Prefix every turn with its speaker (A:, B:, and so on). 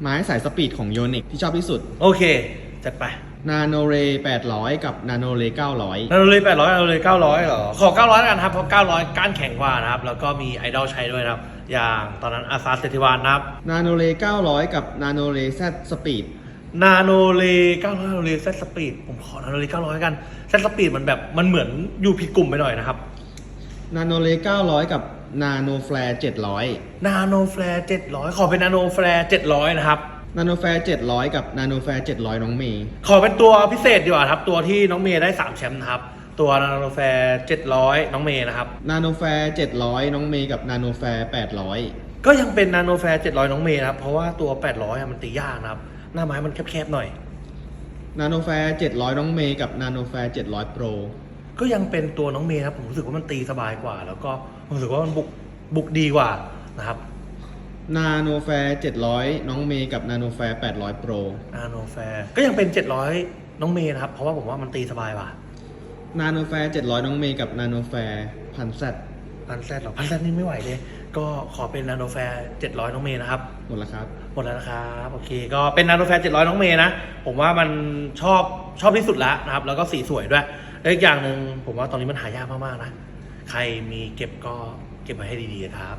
A: ไม้สายสปีดของโยนิกที่ชอบที่สุด
B: โอเค จัดไป
A: นาโนเร800 กับนาโนเร900
B: นาโนเลย800นาโนเลย900เหรอ ขอ 900แล้วกันครับ เพราะ 900 ก้านแข็งกว่านะครับ แล้วก็มีไอดอลใช้ด้วยนะครับ อย่างตอนนั้นอาซาเซติวานนะครับ
A: นาโนเร900 กับนาโนเรแซสปีด
B: นาโนเล900นาโนเลเซตสปีด ผมขอนาโนเล900กันเซตสปีดมันแบบ มันเหมือนอยู่ผิดกลุ่มไปหน่อยนะครับ
A: นาโนเร900 กับ นาโนแฟร์700
B: นาโนแฟร์700ขอเป็นนาโนแฟร์700นะครับ
A: นาโนแฟร์700กับนาโนแฟร์700น้องเมย์
B: ขอเป็นตัวพิเศษดีกว่าครับ ตัวที่น้องเมย์ได้3แชมป์นะครับ ตัวนาโนแฟร์700น้องเมย์นะครับ
A: นาโนแฟร์700น้องเมย์กับนาโนแฟร์800
B: ก็ยังเป็นนาโนแฟร์700น้องเมย์นะครับ เพราะว่าตัว800อะมันตียากนะครับ หน้าไม้มันแคบๆหน่อย
A: นาโนแฟร์700น้องเมย์กับนาโนแฟร์700 Pro
B: ก็ยังเป็นตัวน้องเมย์ครับผมรู้สึกว่ามันตีสบายกว่า แล้วก็ผมรู้สึกว่ามันบุกบุกดีกว่านะครับ
A: นาโนแฟร์700 น้องเมย์กับนาโนแฟร์800 Pro
B: นาโนแฟร์ก็ยังเป็น 700 น้องเมย์นะครับ เพราะว่าผมว่ามันตีสบายกว่า
A: นาโนแฟร์700 น้องเมย์กับนาโนแฟร์พันแซด
B: พันแซดหรอพันแซดนี่ไม่ไหวเลย ก็ขอเป็นนาโนแฟร์700 น้องเมย์นะครับ
A: หมดแล้วครับ
B: หมดแล้วนะครับโอเค ก็เป็นนาโนแฟร์700 น้องเมย์นะ ผมว่ามันชอบชอบที่สุดแล้วนะครับ แล้วก็สีสวยด้วย และอีกอย่างหนึ่งผมว่าตอนนี้มันหายากมากๆนะ ใครมีเก็บก็เก็บไว้ให้ดีๆครับ